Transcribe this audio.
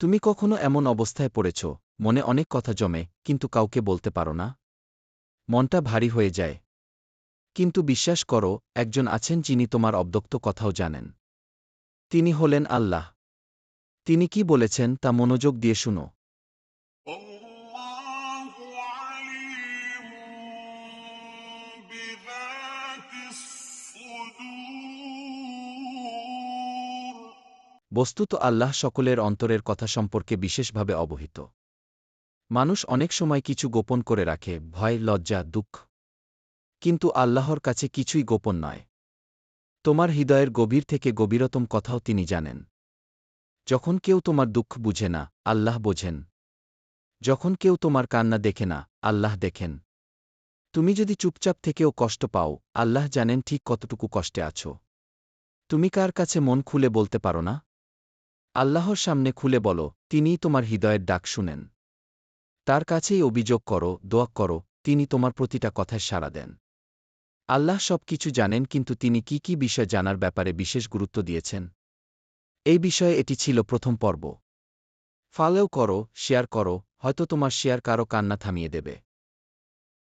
তুমি কখনো এমন অবস্থায় পড়েছ, মনে অনেক কথা জমে, কিন্তু কাউকে বলতে পারো না? মনটা ভারী হয়ে যায়। কিন্তু বিশ্বাস করো, একজন আছেন যিনি তোমার অব্দক্ত কথাও জানেন। তিনি হলেন আল্লাহ। তিনি কি বলেছেন তা মনোযোগ দিয়ে শুনো। বস্তুত আল্লাহ সকলের অন্তরের কথা সম্পর্কে বিশেষভাবে অবহিত। মানুষ অনেক সময় কিছু গোপন করে রাখে, ভয়, লজ্জা, দুঃখ। কিন্তু আল্লাহর কাছে কিছুই গোপন নয়। তোমার হৃদয়ের গভীর থেকে গভীরতম কথাও তিনি জানেন। যখন কেউ তোমার দুঃখ বুঝে না, আল্লাহ বোঝেন। যখন কেউ তোমার কান্না দেখে না, আল্লাহ দেখেন। তুমি যদি চুপচাপ থেকেও কষ্ট পাও, আল্লাহ জানেন ঠিক কতটুকু কষ্টে আছো। তুমি কার কাছে মন খুলে বলতে পারো না? আল্লাহর সামনে খুলে বলো, তিনিই তোমার হৃদয়ের ডাক শুনেন। তার কাছেই অভিযোগ করো, দোয়া করো, তিনি তোমার প্রতিটা কথায় সাড়া দেন। আল্লাহ সব কিছু জানেন, কিন্তু তিনি কি কি বিষয় জানার ব্যাপারে বিশেষ গুরুত্ব দিয়েছেন? এই বিষয়ে এটি ছিল প্রথম পর্ব। ফালেও করো, শেয়ার করো, হয়তো তোমার শেয়ার কারও কান্না থামিয়ে দেবে।